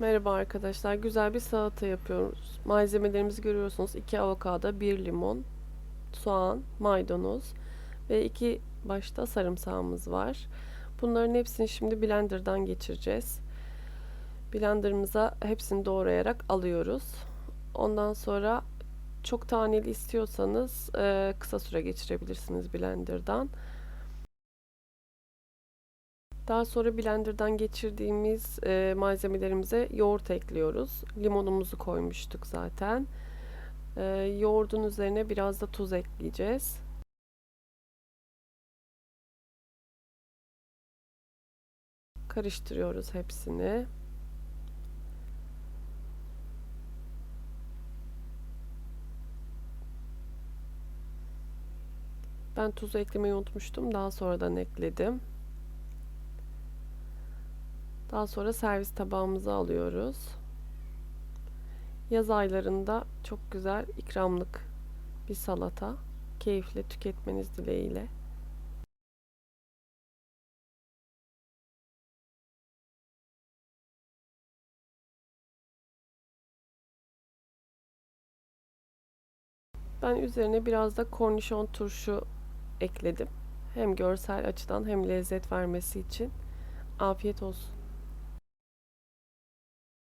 Merhaba arkadaşlar. Güzel bir salata yapıyoruz. Malzemelerimizi görüyorsunuz. 2 avokado, 1 limon, soğan, maydanoz ve 2 başta sarımsağımız var. Bunların hepsini şimdi blenderdan geçireceğiz. Blenderımıza hepsini doğrayarak alıyoruz. Ondan sonra çok taneli istiyorsanız kısa süre geçirebilirsiniz blenderdan. Daha sonra blenderdan geçirdiğimiz e, malzemelerimize yoğurt ekliyoruz. Limonumuzu koymuştuk zaten. E, yoğurdun üzerine biraz da tuz ekleyeceğiz. Karıştırıyoruz hepsini. Ben tuzu eklemeyi unutmuştum. Daha sonradan ekledim. Daha sonra servis tabağımıza alıyoruz. Yaz aylarında çok güzel ikramlık bir salata. Keyifle tüketmeniz dileğiyle. Ben üzerine biraz da kornişon turşu ekledim. Hem görsel açıdan hem lezzet vermesi için. Afiyet olsun.